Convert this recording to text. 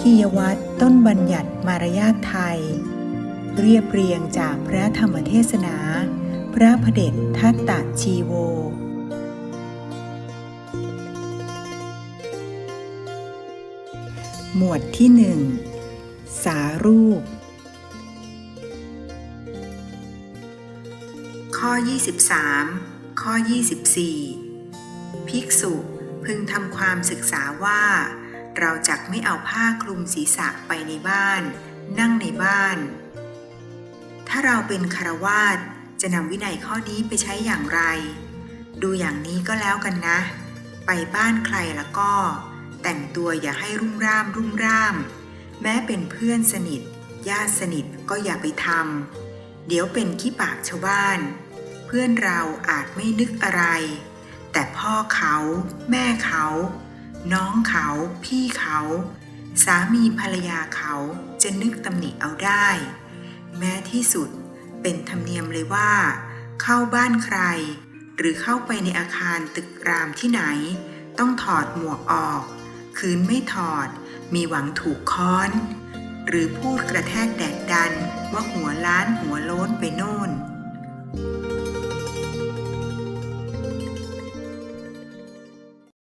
คียวัตรต้นบัญญัติมารยาทไทย เรียบเรียงจากพระธรรมเทศนา พระพเดชทัตตะชีโว หมวดที่หนึ่งสารูป ข้อ 23 ข้อ 24 ภิกษุพึงทำความศึกษาว่า เราจักไม่เอาผ้าคลุมศีรษะไปในบ้าน นั่งในบ้าน ถ้าเราเป็นคารวาสจะนำวินัยข้อนี้ไปใช้อย่างไร ดูอย่างนี้ก็แล้วกันนะ ไปบ้านใครแล้วก็ แต่งตัวอย่าให้รุ่มร่ามรุ่มร่าม แม้เป็นเพื่อนสนิท ญาติสนิทก็อย่าไปทำเดี๋ยวเป็นขี้ปากชาวบ้าน เพื่อนเราอาจไม่นึกอะไร แต่พ่อเขา แม่เขา น้องเขา พี่เขา สามีภรรยาเขาจะนึกตำหนิเอาได้ แม้ที่สุดเป็นธรรมเนียมเลยว่า เข้าบ้านใคร หรือเข้าไปในอาคารตึกรามที่ไหน ต้องถอดหมวกออก คืนไม่ถอด มีหวังถูกค้อน หรือพูดกระแทกแดกดันว่าหัวล้านหัวโล้นไปโน่น